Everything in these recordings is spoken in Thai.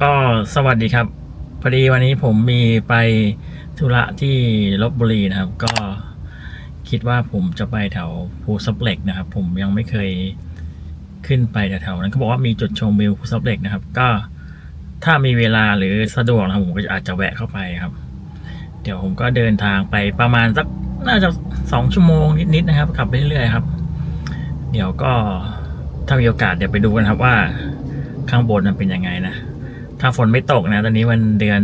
ก็สวัสดีครับ พอดีวันนี้ผมมีไปธุระที่ลบบุรีนะครับ ก็คิดว่าผมจะไปแถวภูซับเหล็กนะครับ ผมยังไม่เคยขึ้นไปแถวๆนั้นเขาบอกว่ามีจุดชมวิวภูซับเหล็กนะครับ ก็ถ้ามีเวลาหรือสะดวกนะครับผมก็อาจจะแวะเข้าไปครับ เดี๋ยวผมก็เดินทางไปประมาณสักน่าจะสองชั่วโมงนิดๆนะครับขับไปเรื่อยๆครับ เดี๋ยวก็ถ้ามีโอกาสเดี๋ยวไปดูกันครับว่าข้างบนมันเป็นยังไงนะ ถ้าฝนไม่ตกนะ ตอนนี้วันเดือน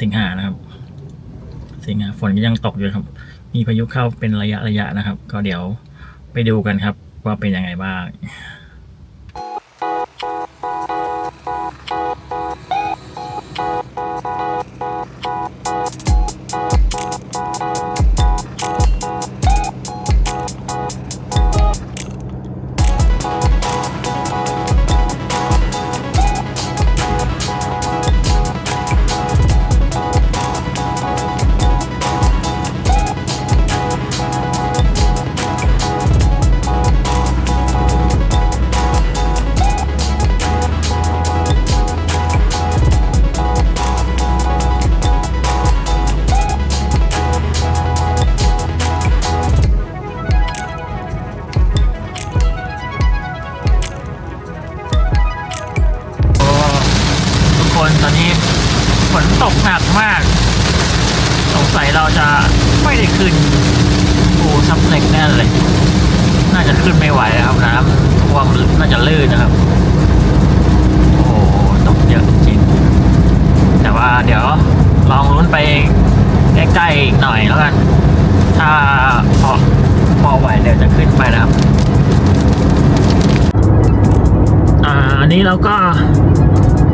สิงหานะครับ สิงหาฝนก็ยังตกอยู่ครับ มีพายุเข้าเป็นระยะระยะนะครับ ก็เดี๋ยวไปดูกันครับ ว่าเป็นยังไงบ้าง นนี้เราก็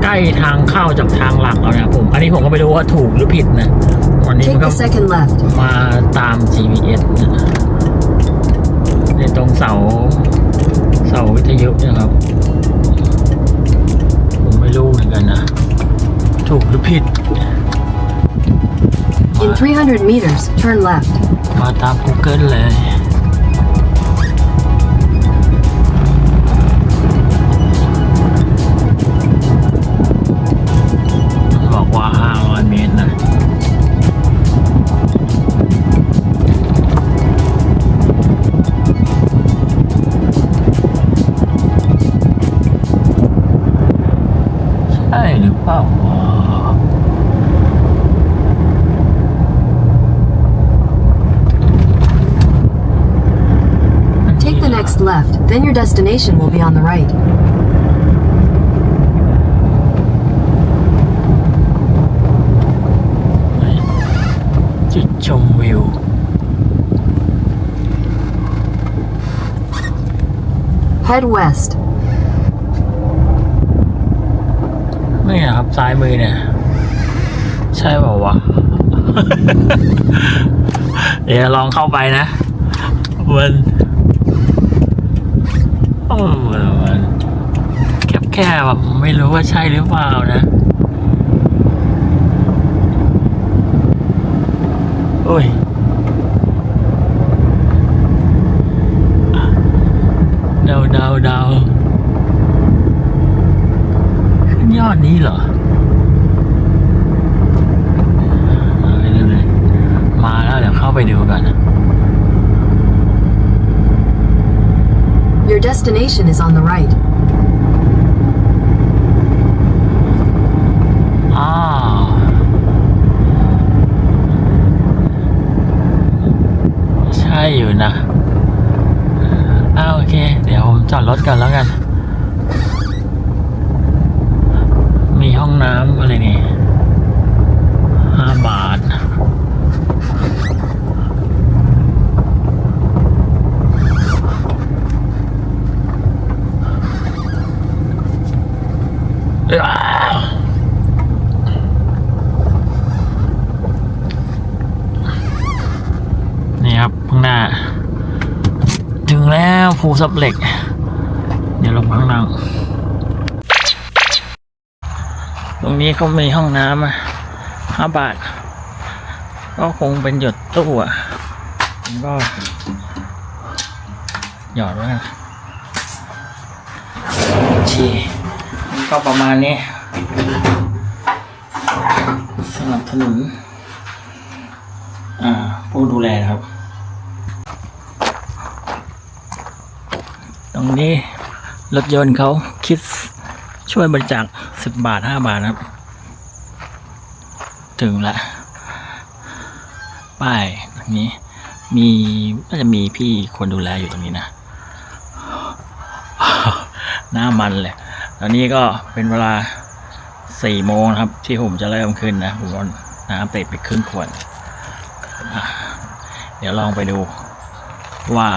ใกล้ทางเข้าจากทางหลักแล้วนะครับผม อันนี้ผมก็ไม่รู้ว่าถูกหรือผิดนะ วันนี้มั Take นก็ the second left. มาตาม GPS นะในตรงเสาเสาวิทยุเนะครับ ผมไม่รู้เหมือนกันนะ ถูกหรือผิด In 300 meters, turn left. มาตาม Google เลย then your destination will be on the right. จุดชมวิว Head west. นี่นะครับซ้ายมือเนี่ย ใช่เปล่าวะ เดี๋ยวลองเข้าไปนะมัน โอ้มันมันแคบแบบไม่รู้ว่าใช่หรือเปล่านะ โอ้ยเดาเดาเดาขึ้นยอดนี้เหรอมาแล้วเดี๋ยวเข้าไปดูกัน Your destination is on the right. อ๋อใช่อยู่นะอ้าโอเค เดี๋ยวผมจอดรถกันแล้วกัน มีห้องน้ำอะไรนี่ห้าบาท นี่ครับข้างหน้า ถึงแล้วภูซับเหล็ก เดี๋ยวลงข้างล่างตรงนี้เขามีห้องน้ำอะห้าบาท ก็คงเป็นหยดตู้อะก็ หยอดไว้ ก็ประมาณนี้สนับสนุนผู้ดูแลครับ ตรงนี้รถยนต์เขาคิดช่วยบริจาคสิบบาทห้าบาทครับ ถึงละ ป้ายตรงนี้ มีน่าจะมีพี่คนดูแลอยู่ตรงนี้นะ หน้ามันเลย ตอนนี้ก็เป็นเวลาสี่โมงครับ ที่ผมจะเริ่มขึ้นนะผมเอาน้ำเต็ดไปครึ่งขวดเดี๋ยวลองไปดูว่า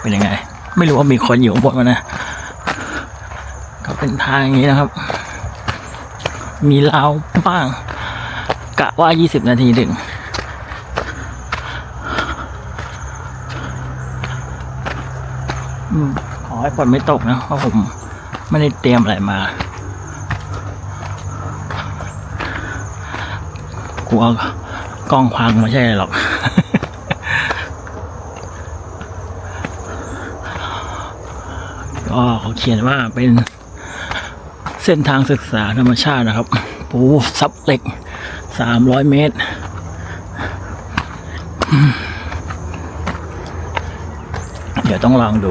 เป็นยังไง ไม่รู้ว่ามีคนอยู่บนมั้ยนะ ก็เป็นทางอย่างนี้นะครับ มีราวบ้าง กะว่า 20 นาทีถึงขอให้ฝนไม่ตกนะเพราะผม ไม่ได้เตรียมอะไรมา กลัวกล้องพังไม่ใช่หรอก ก็เขาเขียนว่าเป็นเส้นทางศึกษาธรรมชาตินะครับ ปูซับเหล็กสามร้อยเมตรเดี๋ยวต้องลองดู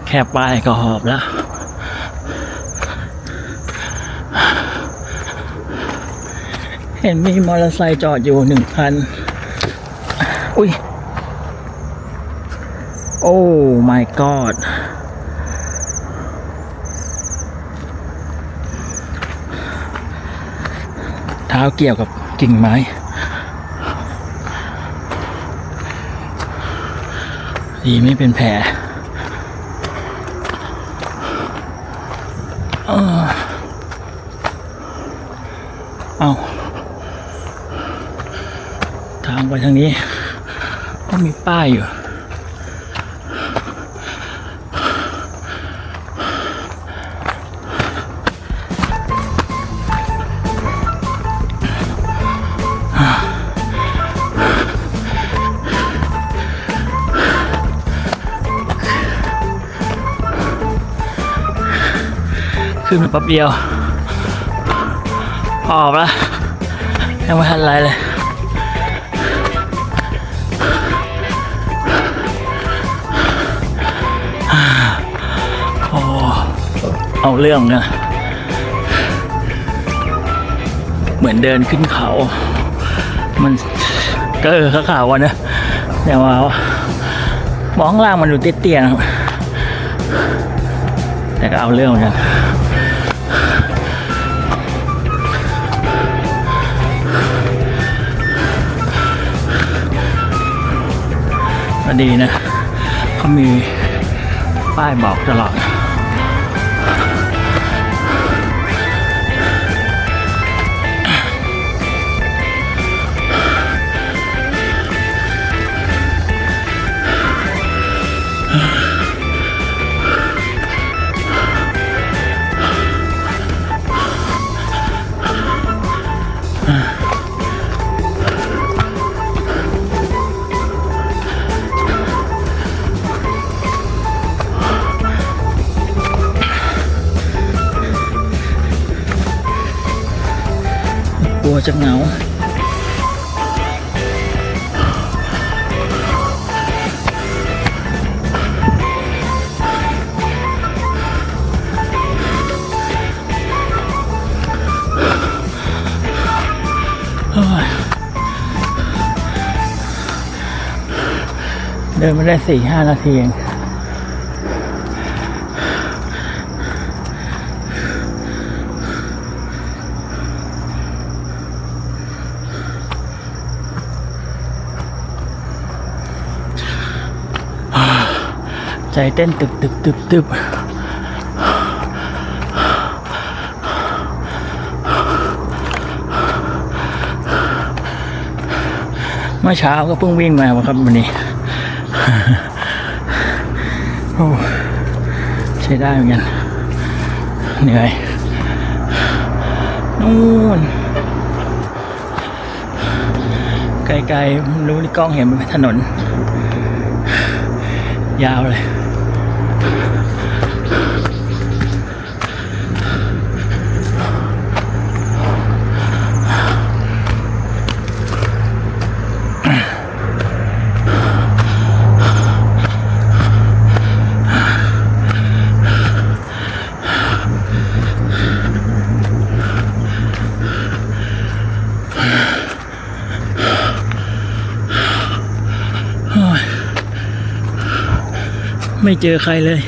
แค่ป้ายก็หอบแล้ว เห็นมีมอเตอร์ไซค์จอดอยู่หนึ่งคัน อุ้ย โอ้ my god เท้าเกี่ยวกับกิ่งไม้ดีไม่เป็นแผลเออเอา ทางไปทางนี้ก็มีป้ายอยู่ ขึ้นมาแป๊บเดียว ออกแล้วยังไม่ทันไรเลย เอาเรื่องนะเหมือนเดินขึ้นเขา มันก็เกอข้าขาวๆอะนะ แต่ว่ามองข้างล่างมันดูเตี้ยๆนะแต่ก็เอาเรื่องเหมือนกันดีนะเขามีป้ายบอกตลอด จะเหงาเฮ้ยเดินมาได้สี่ห้านาทีเอง ใจเต้นตึบตึบตึบตึบเมื่อเช้าก็เพิ่งวิ่งมาครับวันนี้โอ้ใช้ได้เหมือนกัน เหนื่อยนู่นไกลๆรู้ในกล้องเห็นเป็นถนน ยาวเลย ไม่เจอใครเลย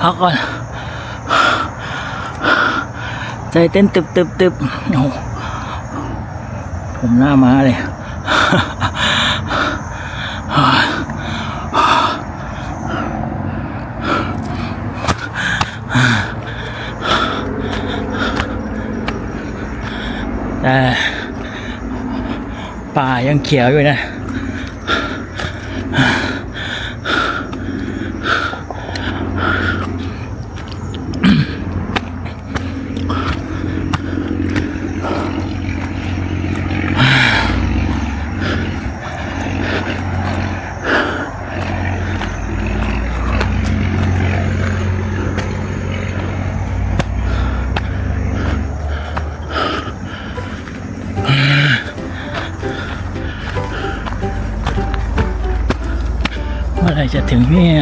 พักก่อน ใจเต้นตึบตึบตึบโอ้ผมหน้าม้าเลยแต่ป่ายังเขียวอยู่นะ จะถึงเนี่ย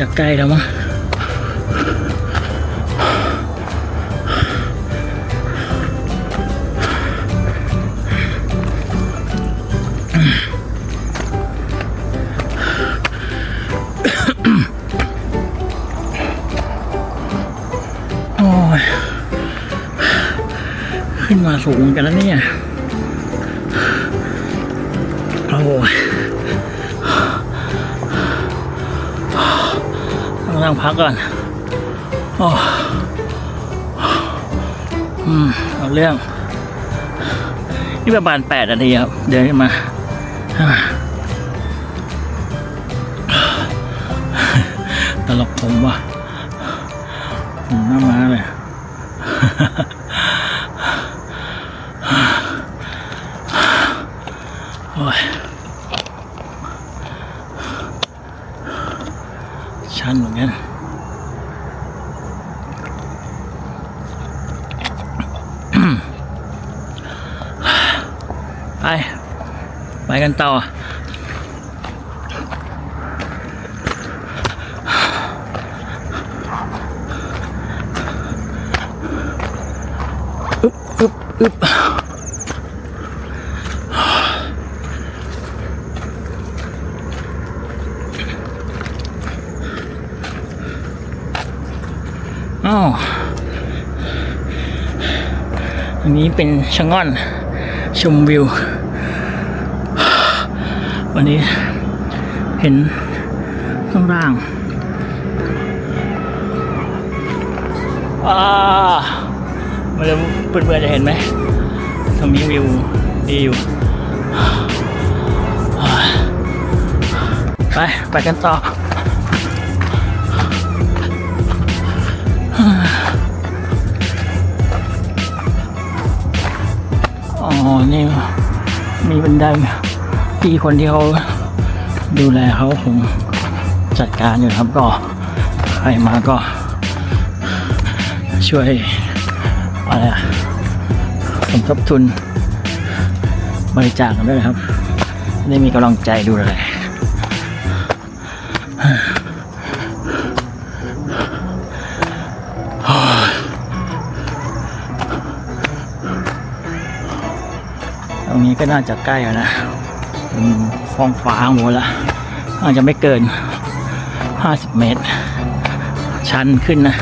จะใกล้แล้วมั้งโอ้ยขึ้นมาสูงกันแล้วเนี่ย นั่งพักก่อนอ้อืมเอาเรื่อง นี่ประมาณแปดนาทีครับ เดินขึ้นมาอ่าตลกผมว่ะผมหน้าม้าเลยโอ้ย ชันเหมือนกันไป ไปกันต่ออึ๊บอึ๊บอึ๊บ อันนี้เป็นชะง่อนชมวิว วันนี้เห็นข้างล่างอ่าไมันเพื่อนๆจะเห็นไหมตรงนี้วิวดีอยู่ ไป ไปกันต่อ อ๋อ นี่ มีบันไดพี่คนที่เขาดูแลเขาคงจัดการอยู่ครับก็ใครมาก็ ช่วยอะไรสมทบทุนบริจาคกันด้วยครับได้มีกำลังใจดูแล รงนี้ก็น่าจะใกล้แล้วนะฟองฟ้าหมดละอาจจะไม่เกิน 50 เมตร ชันขึ้นนะ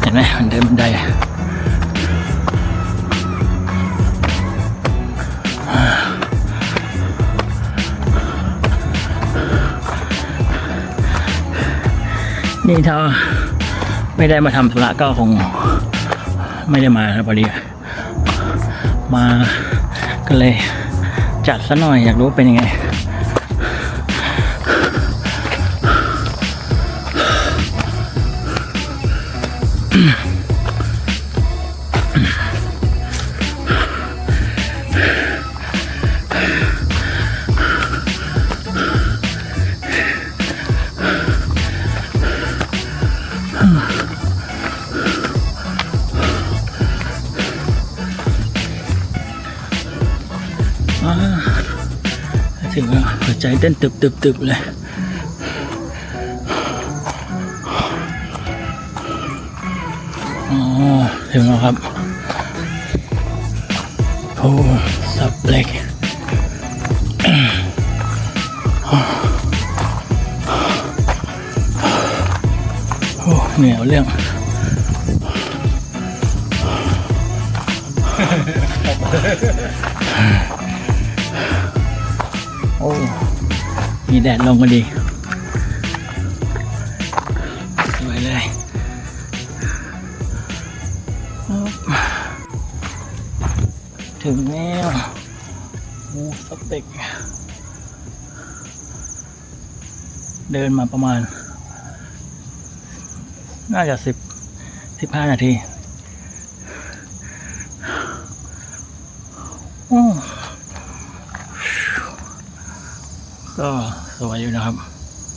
เห็นไหมมันเดินบันไดนี่ถ้าไม่ได้มาทำธุระก็คงไม่ได้มาครับพอดี มาก็เลยจัดซะหน่อยอยากรู้เป็นยังไง เต้นตึบตึบตึบเลยอ๋อถึงแล้วครับโอ้สับเล็กโอ้เหนียวเรื่องโอ้ มีแดดลงมาดีสวยเลยถึงแล้วมูสเต็ก เดินมาประมาณ น่าจะสิบสิบห้านาทีโอ้ก็ สวยอยู่นะครับ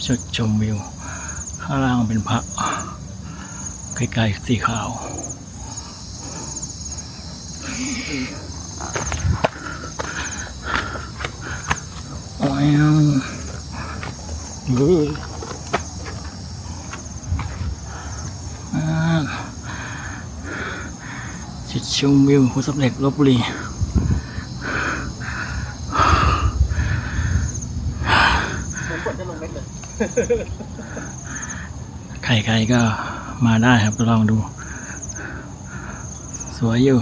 จุดชมวิว ข้างล่างเป็นพระไกลๆสีขาวว้าวเฮ้ยอ่าจุดชมวิวหัวสำเร็จลบบุรี ใครๆก็มาได้ครับลองดู สวยอยู่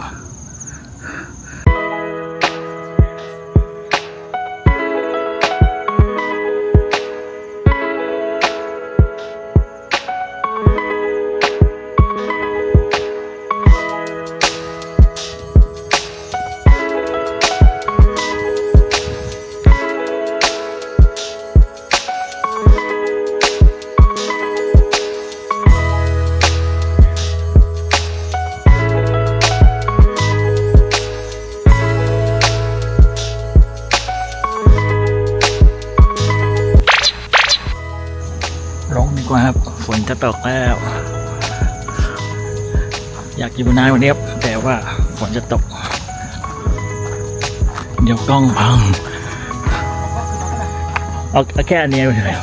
ลงดีกว่าครับ ฝนจะตกแล้ว อยากอยู่นานกว่านี้ครับ แต่ว่าฝนจะตก เดี๋ยวกล้องพัง เอาเอาแค่อันเนี้ยไปเลย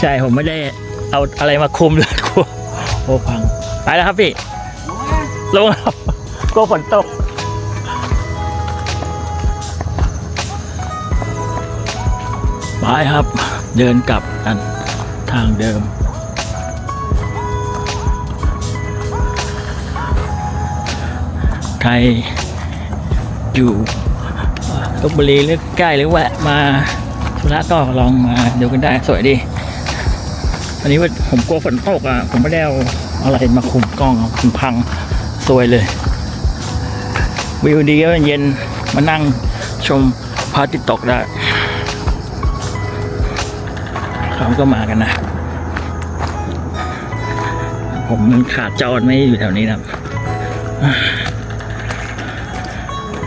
ใช่ผมไม่ได้เอาอะไรมาคุมเลยกลัวโอ้พัง ไปแล้วครับพี่ ลงแล้วกลัวฝนตกไปครับ เดินกลับกัน ทางเดิม ใครอยู่ลบบุรีหรือใกล้หรือแวะมาธุระก็ลองมาดูกันได้สวยดีอันนี้ว่าผมกลัวฝนตกอะ ผมไม่ได้เอาอะไรมาคุมกล้องอะมันพังสวยเลย วิวดีก็เย็นมานั่งชมพระอาทิตย์ตกได้ เขาก็มากันนะ ผมมันขาดจอดไม่อยู่แถวนี้นะ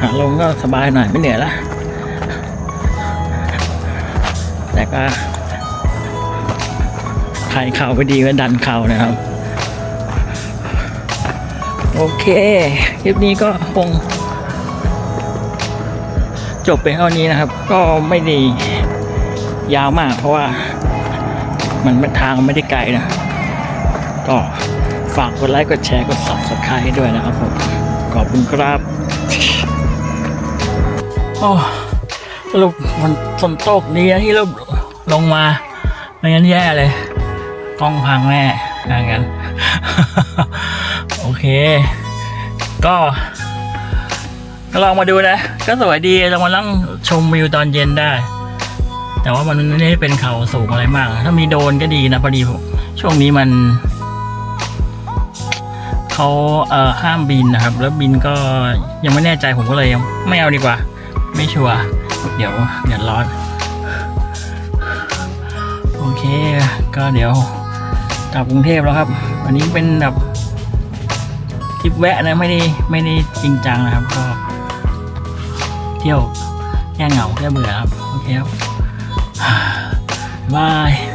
หาลงก็สบายหน่อยไม่เหนื่อยละแต่ก็ใครเข่าไปดีก็ดันเข่านะครับ โอเค คลิปนี้ก็คง จบไปเท่านี้นะครับ ก็ไม่ด้ยาวมากเพราะว่า มันไม่ทางไม่ได้ไกลนะ ก็ฝากกดไลค์กดแชร์กด subscribe ให้ด้วยนะครับผม ขอบคุณครับโอ้สรุปมันฝนตกดีนะที่เราลงมา ไม่งั้นแย่เลย กล้องพังแน่อย่างนั้น โอเค ก็ก็ลองมาดูนะ ก็สวยดีลองมานั่งชมวิวตอนเย็นได้ แต่ว่ามันไม่ได้เป็นเขาสูงอะไรมาก ถ้ามีโดนก็ดีนะพอดีผมช่วงนี้มันเขาเอ่อห้ามบินนะครับ แล้วบินก็ยังไม่แน่ใจผมก็เลยไม่เอาดีกว่า ไม่ชัวร์เดี๋ยวเดี๋ยวร้อน โอเค ก็เดี๋ยวกลับกรุงเทพแล้วครับอันนี้เป็นแบบทริปแวะนะไม่ได้ไม่ได้จริงจังนะครับ ก็ เที่ยวแก้เหงาแก้เบื่อครับ โอเคครับ บาย